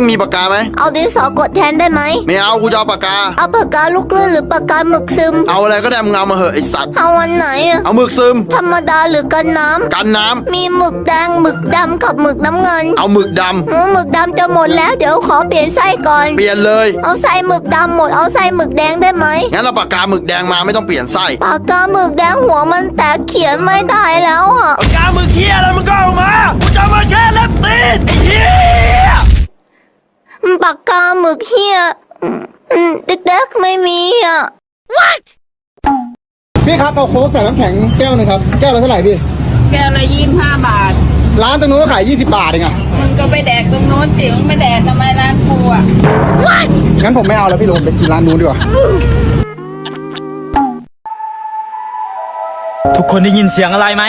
งมีปากกาไหมเอาดินสอกดแทนได้ไหมไม่เอากูจะเอาปากกา เอาปากกาลูกเลื่อนหรือปากกาหมึกซึม เอาอะไรก็ได้มึงเอามาเหอะไอสัตว์เอาวันไหนอะเอาหมึกซึม ธรรมดาหรือกันน้กันน้ำำมีหมึกแดงหมึกดำกับหมึกน้ำเงินเอาหมึกดหือหมึกดำจะหมดแล้วเดี๋ยวขอเปลี่ยนไส้ก่อนำเปลี่ยนเลย เอาไส้หมึกดำหมดเอาไส้หมึกแดงได้ไหมงั้นเอาปากกาหมึกแดงมาไม่ต้องเปลี่ยนไส้ปากกาหมึกแดงหัวมันแตกเขียนไม่ได้แล้วอะปากกามึงเฮียอะไรมึงก็เอามากูจะเอามาแค่เล็บตีนไอ้เฮีย ปากกาหมึกเฮียอืมอืมเด็กๆไม่มีอะ พี่ครับเอาโค้กใส่น้ำแข็งแก้วหนึงครับ แก้วละเท่าไหร่พี่ แก้วละยี่ห้าบาท ร้านตรงนู้นก็ขาย 20 บาทเองอะมึงก็ไปแดกตรงโน้นสิ มึงไม่แดกทำไมร้านกูอะ งั้นผมไม่เอาแล้วพี่ลงไปกินร้านนู้นดีกว่า ทุกคนได้ยินเสียงอะไรไหม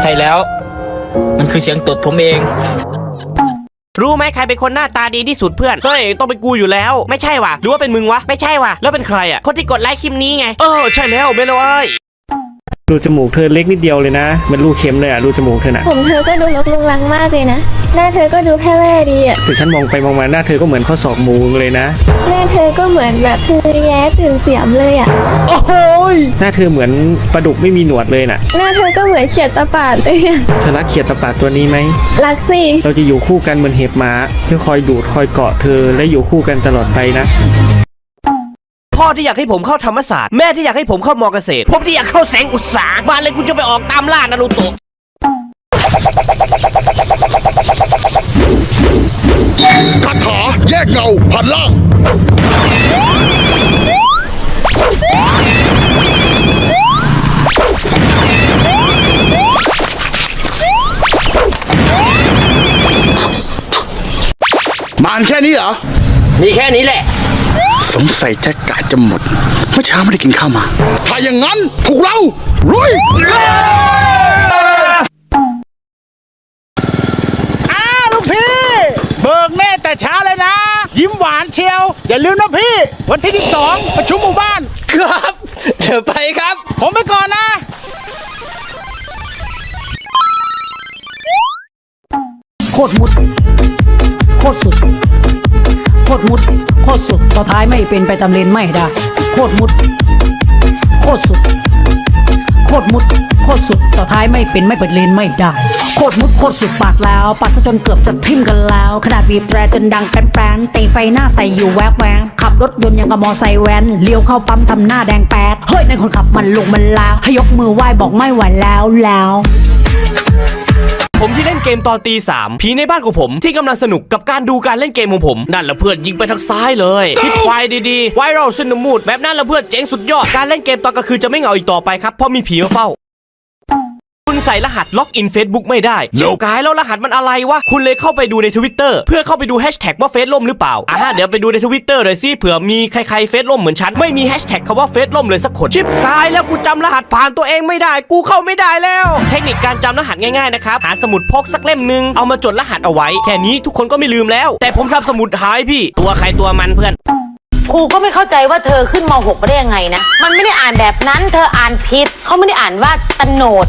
ใช่แล้ว มันคือเสียงตดผมเอง รู้ไหมใครเป็นคนหน้าตาดีที่สุดเพื่อนเฮ้ยต้องเป็นกูอยู่แล้ว ไม่ใช่ว่ะหรือว่าเป็นมึงวะ ไม่ใช่ว่ะแล้วเป็นใครอะ คนที่กดไลค์คลิปนี้ไง เออใช่แล้วเบลเอ้ย รูจมูกเธอเล็กนิดเดียวเลยนะเหมันรูเข็มเลยอะรูจมูกเธอน่ะผมเธอก็ดูลกลุงลังมากเลยนะ หน้าเธอก็ดูแพร่แร่ดีอะแต่ฉันมองไปมองมาหน้าเธอก็เหมือนข้อศอกหมูเลยนะ หน้าเธอก็เหมือนแบบคือแย้ตื่นเสียมเลยอะ โอ้โหยหน้าเธอเหมือนปลาดุกไม่มีหนวดเลยน่ะหน้าเธอก็เหมือนเขียดตะปาดเลยอะเธอรักเขียดตะปาดตัวนี้ไหมรักสิเราจะอยู่คู่กันเหมือนเห็บหมาจะคอยดูดคอยเกาะเธอและอยู่คู่กันตลอดไปนะ พ่อที่อยากให้ผมเข้าธรรมศาสตร์ แม่ที่อยากให้ผมเข้ามอเกษตร ผมที่อยากเข้าแสงอุตสาหมาเลยกูจะไปออกตามล่านารูโตะคาถาแยกเงาพันล่าง มานแค่นี้เหรอ มีแค่นี้แหละ สงสัยแจ็คกาจะหมด เมื่อเช้าไม่ได้กินข้าวมา ถ้าอย่างนั้นพวกเรารุยอ้าลูกพี่ เบิกแม่แต่เช้าเลยนะ ยิ้มหวานเชียว อย่าลืมนะพี่ วันที่ 12 ประชุมหมู่บ้าน ครับเดี๋ยวไปครับ ผมไปก่อนนะ โคตรมุด โคตรสุดโค ตรมุด โคตรสุดต่อท้ายไม่เป็นไปตามเลนไม่ได้ โคตรมุด โคตรสุด โคตรมุด โคตรสุดต่อท้ายไม่เป็นไม่เปิดเลนไม่ได้ โคตรมุดโคตรสุดปาดแล้วปาดซะจนเกือบจะทิ่มกันแล้ว ขนาดบีบแตรจนดังแป้นๆตีไฟหน้าใส่อยู่แวบแวงขับรถยนต์ยังกับมอไซค์แวนเลี้ยวเข้าปั๊มทำหน้าแดงแปดเฮ้ยนั่นคนขับมันลงมันแล้วให้ยกมือไหว้บอกไม่ไหวแล้วแล้ว ผมที่เล่นเกมตอนตีสามผีในบ้านของผมที่กำลังสนุกกับการดูการเล่นเกมของผม นั่นละเพื่อนยิงไปทางซ้ายเลยพิดไฟดีๆไวรัลซินมูดแบบนั้นละเพื่อนเจ๋งสุดยอดการเล่นเกมตอนกลางคืนจะไม่เหงาอีกต่อไปครับเพราะมีผีมาเฝ้า ใส่รหัสล็อกอิน Facebook ไม่ได้เจ้ากายแล้วรหัสมันอะไรวะ คุณเลยเข้าไปดูในทวิตเตอร์เพื่อเข้าไปดูแฮชแท็กว่าเฟซล่มหรือเปล่าอ่าเดี๋ยวไปดูในทวิตเตอร์เลยสิเผื่อมีใครๆเฟซล่มเหมือนฉันไม่มีแฮชแท็กคำว่าเฟซล่มเลยสักคนชิบกายแล้วกูจำรหัสผ่านตัวเองไม่ได้ กูเข้าไม่ได้แล้ว เทคนิคการจำรหัสง่ายๆนะครับหาสมุดพกสักเล่มหนึงเอามาจดรหัสเอาไว้ แค่นี้ทุกคนก็ไม่ลืมแล้ว แต่ผมทำสมุดหายพี่ ตัวใครตัวมันเพื่อนครูก็ไม่เข้าใจว่าเธอขึ้นม .6 มาได้ยังไงนะ มันไม่ได้อ่านแบบนั้น เธออ่านผิด เขาไม่ได้อ่านว่าตโนด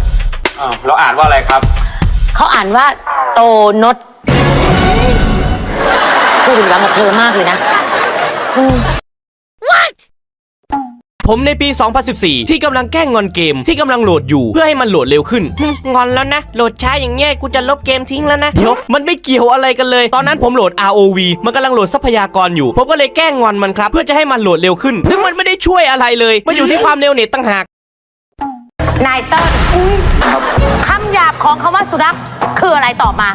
เราอ่านว่าอะไรครับ เขาอ่านว่าโตนดพูดถึงกับเธอมากเลยนะผมในปี 2014 ที่กำลังแกล้งงอนเกมที่กำลังโหลดอยู่เพื่อให้มันโหลดเร็วขึ้นหึงอนแล้วนะ โหลดช้าอย่างเงี้ยกูจะลบเกมทิ้งแล้วนะเดี๋ยวมันไม่เกี่ยวอะไรกันเลย ตอนนั้นผมโหลด ROV มันกำลังโหลดทรัพยากรอยู่ ผมก็เลยแกล้งงอนมันครับ เพื่อจะให้มันโหลดเร็วขึ้น ซึ่งมันไม่ได้ช่วยอะไรเลย มันอยู่ที่ความเร็วเน็ตต่างหาก นายเติ้ลคำหยาบของคำว่าสุนัขคืออะไรตอบมา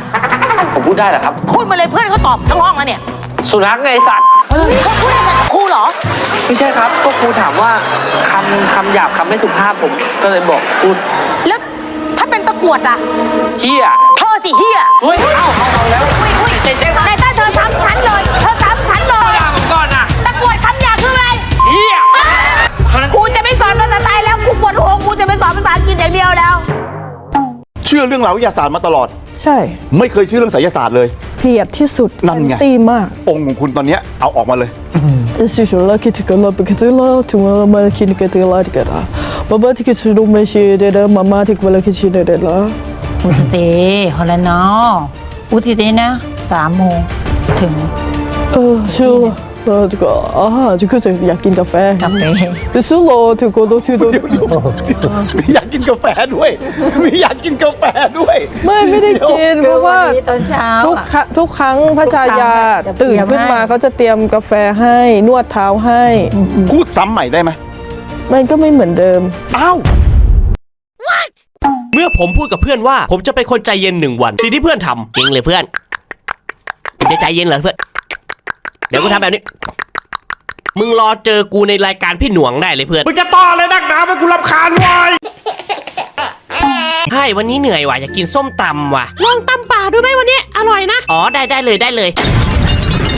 ผมพูดได้เหรอครับ พูดมาเลยเพื่อนเขาตอบทั้งห้องแล้วเนี่ยสุนัขไงสัตว์เธอพูดได้สัตว์กับครูเหรอ ไม่ใช่ครับก็ครูถามว่าคำคำหยาบคำไม่สุภาพผม ก็เลยบอกพูดแล้วถ้าเป็นตะกรวดอะเฮียเธอสิเฮียเฮ้ยเอาเอาเอาแล้วอุ้ยอุ้ยนายเติ้ลเธอซ้ำฉันเลย กินอย่างเดียวแล้ว เชื่อเรื่องราววิทยาศาสตร์มาตลอด ใช่ ไม่เคยเชื่อเรื่องไสยศาสตร์เลย เกลียดที่สุดนั่นไงตีมาก องค์ของคุณตอนเนี้ยเอาออกมาเลย It's usual like it can love because it love to my mother can get the light get up. But but it's to me she did a mama take well like she did it lah. อุตเตฮอลแลนด์อุตเตนะสามโมงถึง Oh, sure. อชัวเออก็อ่า就คือจะอยากกินกาแฟ กาแฟแต่สู้รอถึงก็ต้องที่ต้องมีอยากกินกาแฟด้วย มีอยากกินกาแฟด้วยไม่ไม่ได้กินเพราะว่าวันนี้ตอนเช้าทุกอะ ครั้งทุกครั้งพระชายาทุกครั้งอะตื่นขึ้นมาจะเตรียมให้ เขาจะเตรียมกาแฟให้นวดเท้าให้ พูดซ้ำใหม่ได้ไหมมันก็ไม่เหมือนเดิม อ้าว เมื่อผมพูดกับเพื่อนว่า ผมจะเป็นคนใจเย็นหนึ่งวัน สิ่งที่เพื่อนทำจริงเลยเพื่อนมึงจะใจเย็นเหรอเพื่อน เดี๋ยวกูทำแบบนี้ มึงรอเจอกูในรายการพี่หน่วงได้เลยเพื่อน มึงจะต่อเลยนักหนาไปกูรำคาญวายใช่วันนี้เหนื่อยว่ะอยากกินส้มตำว่ะ ลองตำป่าดูไหมวันนี้ อร่อยนะ อ๋อได้ได้เลยได้เลย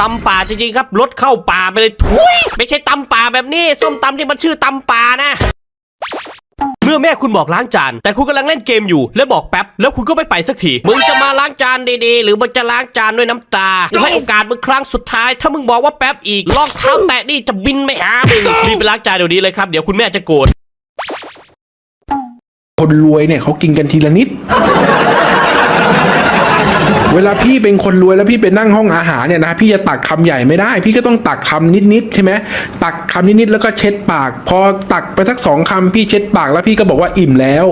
ตำป่าจริงๆครับรถเข้าป่าไปเลยทุยไม่ใช่ตำป่าแบบนี้ ส้มตำที่มันชื่อตำป่านะ เมื่อแม่คุณบอกล้างจาน แต่คุณกำลังเล่นเกมอยู่ แล้วบอกแป๊บ แล้วคุณก็ไม่ไปสักที มึงจะมาล้างจานดีๆ หรือมึงจะล้างจานด้วยน้ำตากูให้โอกาสมึงครั้งสุดท้าย ถ้ามึงบอกว่าแป๊บอีกลองเท้าแตะนี่จะบินไม่หามึงรีบไปล้างจานเดี๋ยวนี้เลยครับ เดี๋ยวคุณแม่จะโกรธคนรวยเนี่ยเขากินกันทีละนิด เวลาพี่เป็นคนรวยแล้วพี่ไปนั่งห้องอาหารเนี่ยนะพี่จะตักคำใหญ่ไม่ได้ พี่ก็ต้องตักคำนิดๆใช่ไหมตักคำนิดๆแล้วก็เช็ดปาก พอตักไปสักสองคำพี่เช็ดปากแล้วพี่ก็บอกว่าอิ่มแล้ว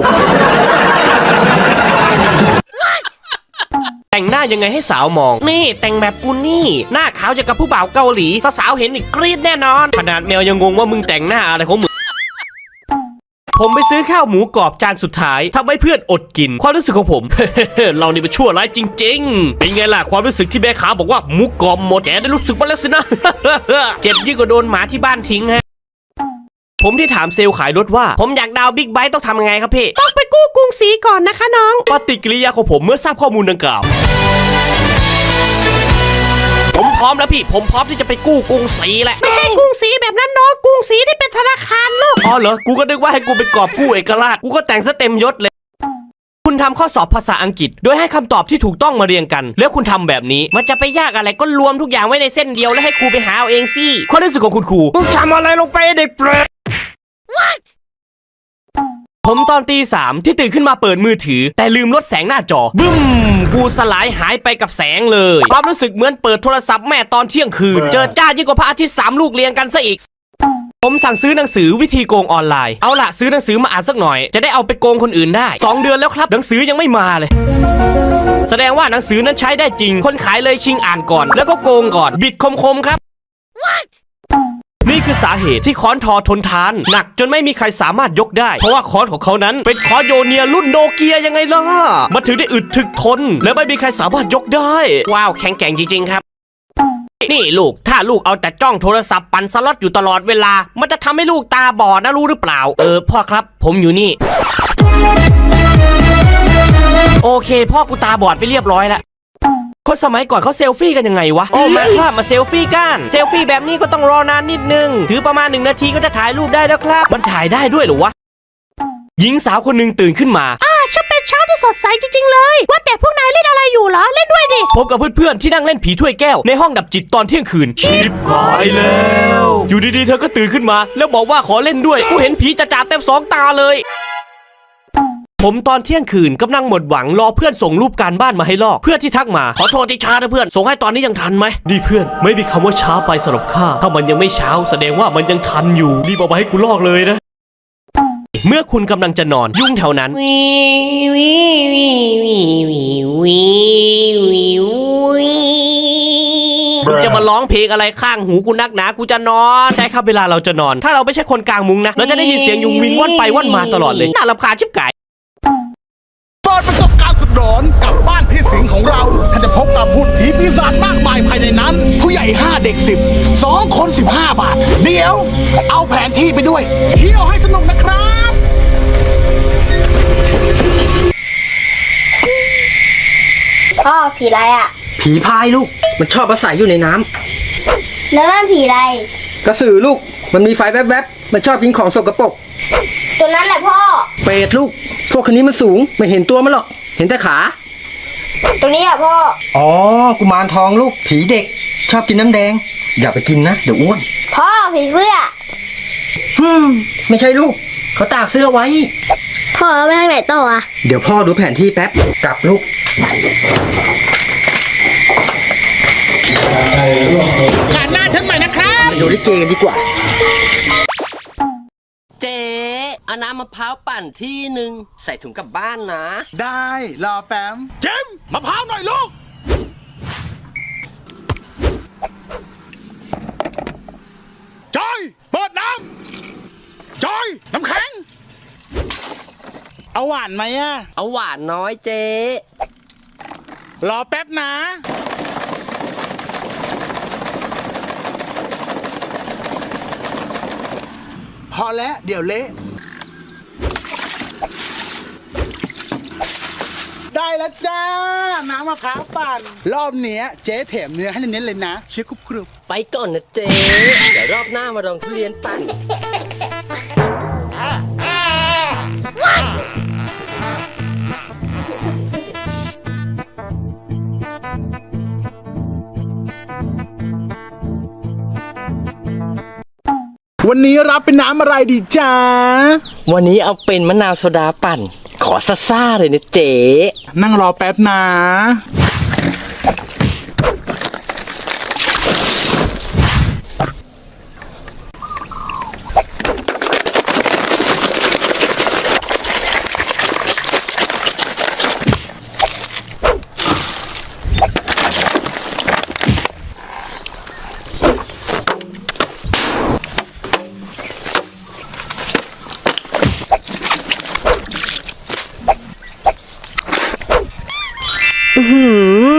แต่งหน้ายังไงให้สาวมอง นี่ แต่งแบบกูนี่ หน้าขาวอย่างกับผู้บ่าวเกาหลีสาวๆเห็นอีกกรี๊ดแน่นอน ขนาดแมวยังงงว่ามึงแต่งหน้าอะไรของมึง ผมไปซื้อข้าวหมูกรอบจานสุดท้ายทำให้เพื่อนอดกิน ความรู้สึกของผม เรานี่เป็นชั่วร้ายจริง ๆ เป็นไงล่ะความรู้สึกที่แม่ค้าบอกว่าหมูกรอบหมดแกได้รู้สึกมาแล้วสินะ เจ็บยิ่งกว่าโดนหมาที่บ้านทิ้งฮะผมที่ถามเซลล์ขายรถว่า ผมอยากดาวบิ๊กไบค์ต้องทำยังไงครับพี่ ต้องไปกู้กรุงศรีก่อนนะคะน้อง ปฏิกิริยาของผมเมื่อทราบข้อมูลดังกล่าว ผมพร้อมแล้วพี่ ผมพร้อมที่จะไปกู้กรุงศรีแหละ ไม่ใช่กรุงศรีแบบนั้น เหรอ กูก็นึกว่าให้กูไปกอบกู้เอกราช กูก็แต่งซะเต็มยศเลย คุณทำข้อสอบภาษาอังกฤษ โดยให้คำตอบที่ถูกต้องมาเรียงกัน แล้วคุณทำแบบนี้ มันจะไปยากอะไรก็รวมทุกอย่างไว้ในเส้นเดียวแล้วให้ครูไปหาเอาเองสิความรู้สึกของคุณครูมึงทำอะไรลงไปเด็กเปรตผมตอนตีสามที่ตื่นขึ้นมาเปิดมือถือ แต่ลืมลดแสงหน้าจอ บึ้ม กูสลายหายไปกับแสงเลย ความรู้สึกเหมือนเปิดโทรศัพท์แม่ตอนเที่ยงคืน เจอจ้ายิ่งกว่าพระอาทิตย์สามลูกเรียงกันซะอีก ผมสั่งซื้อหนังสือวิธีโกงออนไลน์ เอาล่ะซื้อหนังสือมาอ่านสักหน่อย จะได้เอาไปโกงคนอื่นได้ 2 เดือนแล้วครับ หนังสือยังไม่มาเลย แสดงว่าหนังสือนั้นใช้ได้จริง คนขายเลยชิงอ่านก่อน แล้วก็โกงก่อน บิดคมๆครับ นี่คือสาเหตุที่ค้อนทอทนทาน หนักจนไม่มีใครสามารถยกได้ เพราะว่าค้อนของเขานั้น เป็นค้อนโยเนียรุ่นโนเกียยังไงล่ะมันถึงได้อึดถึกทน และไม่มีใครสามารถยกได้ ว้าวแข็งแกร่งจริงๆครับ นี่ลูก ถ้าลูกเอาแต่จ้องโทรศัพท์ปั่นสล็อตอยู่ตลอดเวลา มันจะทำให้ลูกตาบอดนะรู้หรือเปล่า เออพ่อครับ ผมอยู่นี่ โอเค พ่อกูตาบอดไปเรียบร้อยแล้ว คนสมัยก่อนเขาเซลฟี่กันยังไงวะ โอ้มาครับมาเซลฟี่กัน เซลฟี่แบบนี้ก็ต้องรอนานนิดนึง ถือประมาณหนึ่งนาทีก็จะถ่ายรูปได้แล้วครับ มันถ่ายได้ด้วยเหรอวะ หญิงสาวคนหนึ่งตื่นขึ้นมา สดใสจริงๆเลย ว่าแต่พวกนายเล่นอะไรอยู่เหรอ เล่นด้วยดิพบกับเพื่อนๆที่นั่งเล่นผีถ้วยแก้วในห้องดับจิตตอนเที่ยงคืน ชิบหายแล้ว อยู่ดีๆ เธอก็ตื่นขึ้นมา แล้วบอกว่าขอเล่นด้วย กูเห็นผีจะจ่าเต็มสองตาเลย ผมตอนเที่ยงคืนกำลังหมดหวังรอเพื่อนส่งรูปการบ้านมาให้ลอก เพื่อนที่ทักมา ขอโทษที่ช้านะเพื่อน ส่งให้ตอนนี้ยังทันไหมดีเพื่อน ไม่มีคำว่าช้าไปสำหรับข้า ถ้ามันยังไม่เช้าแสดงว่ามันยังทันอยู่รีบเอามาให้กูลอกเลยนะ เมื่อคุณกำลังจะนอนยุ่งแถวนั้น มึงจะมาร้องเพลงอะไรข้างหูกูนักหนากูจะนอน ใช่ครับเวลาเราจะนอน ถ้าเราไม่ใช่คนกลางมุงนะ เราจะได้ยินเสียงยุงวินว่อนไปว่อนมาตลอดเลย น่ารำคาญชิบไก่เปิดประสบการณ์สุดหลอนกับบ้านพี่สิงห์ของเราท่านจะพบกับพูดผีปีศาจมากมายภายในนั้น ผู้ใหญ่ 5 เด็ก 10 2 คน 15 บาท เดี๋ยว เอาแผนที่ไปด้วยเที่ยวให้สนุกนะครับ พ่อผีอะไรอะ ผีพายลูก มันชอบอาศัยอยู่ในน้ำแล้วนั่นผีอะไร กระสือลูก มันมีไฟแวบๆ มันชอบกินของสกปรก ตัวนั้นแหละพ่อ เปรตลูก พวกคนนี้มันสูง ไม่เห็นตัวมันหรอก เห็นแต่ขา ตัวนี้อะพ่อ อ๋อ กุมารทองลูก ผีเด็ก ชอบกินน้ำแดง อย่าไปกินนะ เดี๋ยวอ้วน พ่อผีเสื้อ ฮึมไม่ใช่ลูก เขาตากเสื้อไว้ พ่อไปทางไหนต่ออะ เดี๋ยวพ่อดูแผนที่แป๊บ กลับลูกผ่านหน้าฉันใหม่นะครับ ไปดูลิเกกันดีกว่า เจ๊เอาน้ำมะพร้าวปั่นที่หนึ่งใส่ถุงกลับบ้านนะ ได้รอแป๊มเจมส์มะพร้าวหน่อยลูก จอย เปิดน้ำ จอย น้ำแข็ง เอาหวานไหมอะเอาหวานน้อยเจ๊ รอแป๊บนะ พอแล้วเดี๋ยวเละ ได้แล้วจ้า น้ำมะพร้าวปั่น รอบเนี้ยเจ๊แถมเนื้อให้เน้นๆเลยนะเคี้ยวกรุบกรุบไปก่อนนะเจ๊ เดี๋ยวรอบหน้ามาลองทุเรียนปั่น วันนี้รับเป็นน้ำอะไรดีจ้าวันนี้เอาเป็นมะนาวโซดาปั่น ขอซ่าๆเลยนะเจ๊ นั่งรอแป๊บนะ อื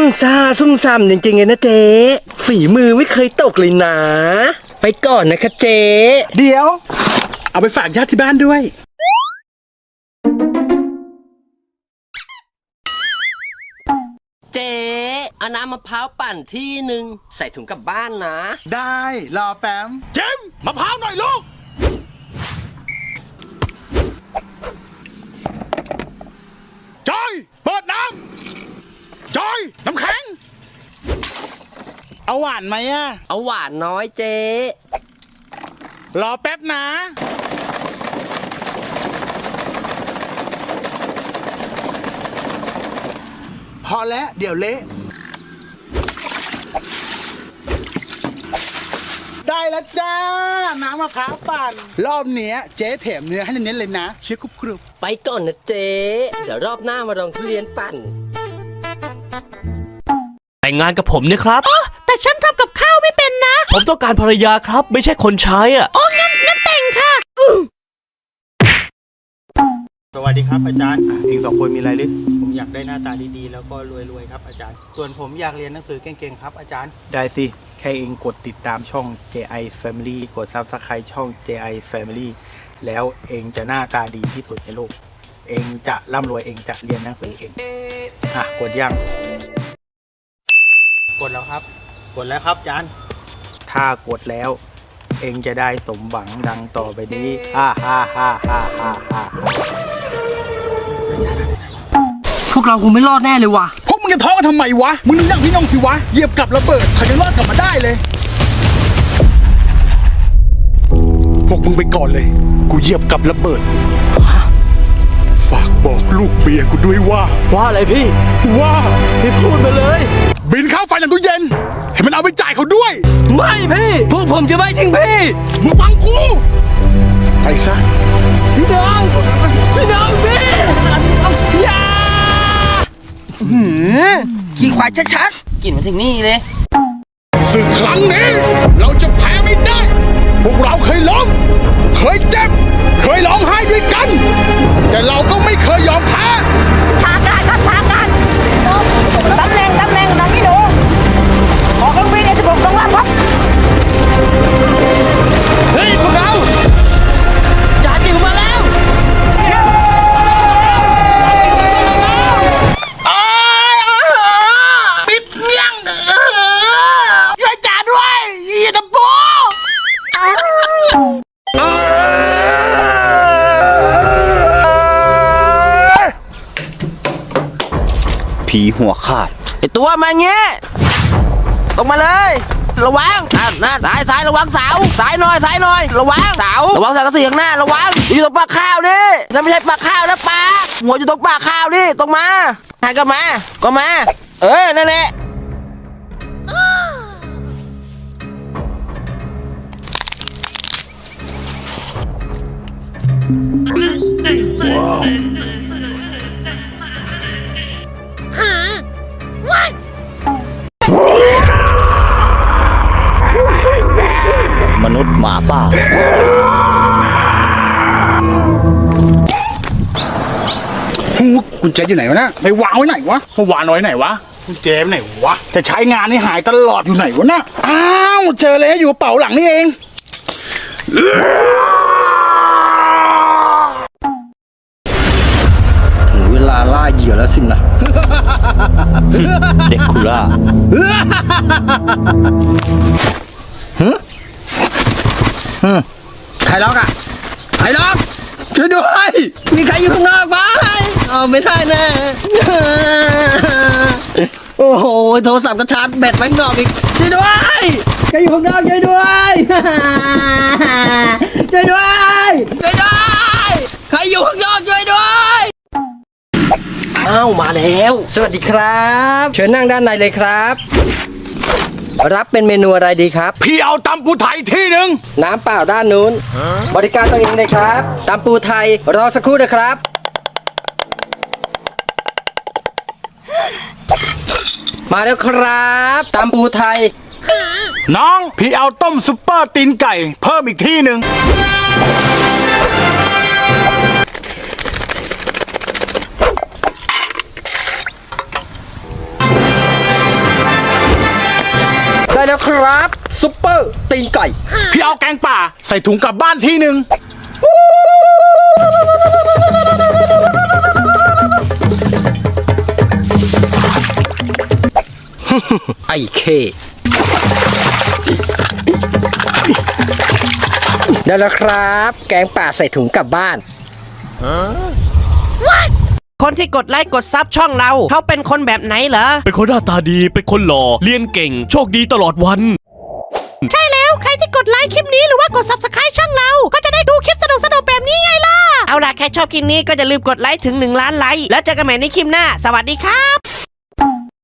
ม ซาซุ่มซ่ามจริงๆเลยนะเจ๊ฝีมือไม่เคยตกเลยนะ ไปก่อนนะคะเจ๊เดี๋ยว เอาไปฝากญาติที่บ้านด้วย เจ๊เอาน้ำมะพร้าวปั่นที่หนึ่งใส่ถุงกลับบ้านนะ ได้รอแป๊มเจมส์มะพร้าวหน่อยลูก จอย เปิดน้ำ จอยน้ำแข็ง เอาหวานไหมอะเอาหวานน้อยเจ๊ รอแป๊บนะ พอแล้วเดี๋ยวเละได้แล้วจ้า น้ำมะพร้าวปั่น รอบเนี้ยเจ๊แถมเนื้อให้เน้นๆเลยนะเคี้ยวกรุบกรุบไปก่อนนะเจ๊ เดี๋ยวรอบหน้ามาลองทุเรียนปั่น แต่งงานกับผมเนี่ยครับ แต่ฉันทำกับข้าวไม่เป็นนะ ผมต้องการภรรยาครับ ไม่ใช่คนใช้อะ โอ้งั้นงั้นแต่งค่ะ สวัสดีครับอาจารย์อะเองสองคนมีอะไรหรือผมอยากได้หน้าตาดีๆ แล้วก็รวยๆครับอาจารย์ ส่วนผมอยากเรียนหนังสือเก่งๆครับอาจารย์ ได้สิ แค่เองกดติดตามช่อง JI Family กด Subscribe ช่อง JI Family แล้วเองจะหน้าตาดีที่สุดในโลก เองจะร่ำรวยเองจะเรียนหนังสือเองอะกดยัง กดแล้วครับ กดแล้วครับอาจารย์ถ้ากดแล้ว เองจะได้สมหวังดังต่อไปนี้ฮ่าฮ่าฮ่าฮ่าฮ่าฮ่าพวกเราคงไม่รอดแน่เลยว่ะพวกมึงจะท้อกันทำไมวะ มึงนึกอย่างพี่น้องสิวะ เหยียบกับระเบิดเขายังรอดกลับมาได้เลย พวกมึงไปก่อนเลย กูเหยียบกับระเบิด ฝากบอกลูกเมียกูด้วยว่า ว่าอะไรพี่ ว่า พี่พูดมาเลย บินค่าไฟหลังตู้เย็นให้มันเอาไปจ่ายเขาด้วย ไม่พี่ พวกผมจะไม่ทิ้งพี่ มึงฟังกู ไปซะ พี่น้อง พี่น้องพี่อย่าขี้ควายชัดๆกลิ่นมาถึงนี่เลย ศึกครั้งนี้ เราจะแพ้ไม่ได้ พวกเราเคยล้ม เคยเจ็บ เคยร้องไห้ด้วยกัน แต่เราก็ไม่เคยยอมแพ้ หัวขาดไอตัวมาเงี้ยตรงมาเลย ระวังนั่นนั่นซ้ายซ้ายระวังเสาซ้ายหน่อยซ้ายหน่อย ระวังเสาระวังเสากระสีข้างหน้า ระวังอยู่ตรงปากข้าวนี่นั่นไม่ใช่ปากข้าวนะปลาหัวอยู่ตรงปากข้าวนี่ตรงมาหันกลับมาก็มา เออนั่นแหละม นุษย์หมาป่าหูกุญแจอยู่ไหนวะนะไปวางไว้ไหนวะมาวางไว้ไหนวะกุญแจไว้ไหนวะ จะใช้งานให้หายตลอดอยู่ไหนวะนะอ้าวเจอแล้วอยู่กระเป๋าหลังนี่เอง ถึงเวลาล่าเหยื่อแล้วสินะ เด็กคุล่า ใครล็อกอะใครล็อกช่วยด้วยมีใครอยู่ข้างนอกบ้างเอาไม่ได้แน่โอ้โหโทรศัพท์กระชาร์จแบตไว้ข้างนอกอีกช่วยด้วยใครอยู่ข้างนอกช่วยด้วยช่วยด้วยช่วยด้วยใครอยู่ข้างนอกช่วยด้วยอ้าวมาแล้ว สวัสดีครับ เชิญนั่งด้านในเลยครับ รับเป็นเมนูอะไรดีครับ พี่เอาตำปูไทยที่หนึ่งน้ำเปล่าด้านนู้น บริการตัวเองเลยครับตามปูไทยรอสักครู่นะครับ มาแล้วครับตามปูไทย น้อง พี่เอาต้มซุปเปอร์ตีนไก่ เพิ่มอีกที่หนึ่ง ได้แล้วครับ ซุปเปอร์ตีนไก่ พี่เอาแกงป่า ใส่ถุงกลับบ้านที่หนึ่งไอเค ได้แล้วครับ แกงป่าใส่ถุงกลับบ้าน คนที่กดไลค์กดซับช่องเรา เขาเป็นคนแบบไหนเหรอ เป็นคนหน้าตาดี เป็นคนหล่อ เรียนเก่ง โชคดีตลอดวัน ใช่แล้วใครที่กดไลค์คลิปนี้หรือว่ากด subscribe ช่องเรา ก็จะได้ดูคลิปสนุกๆแบบนี้ไงล่ะ เอาล่ะ ใครชอบคลิปนี้ก็อย่าลืมกดไลค์ถึง 1 ล้านไลค์ แล้วเจอกันใหม่ในคลิปหน้า สวัสดีครับ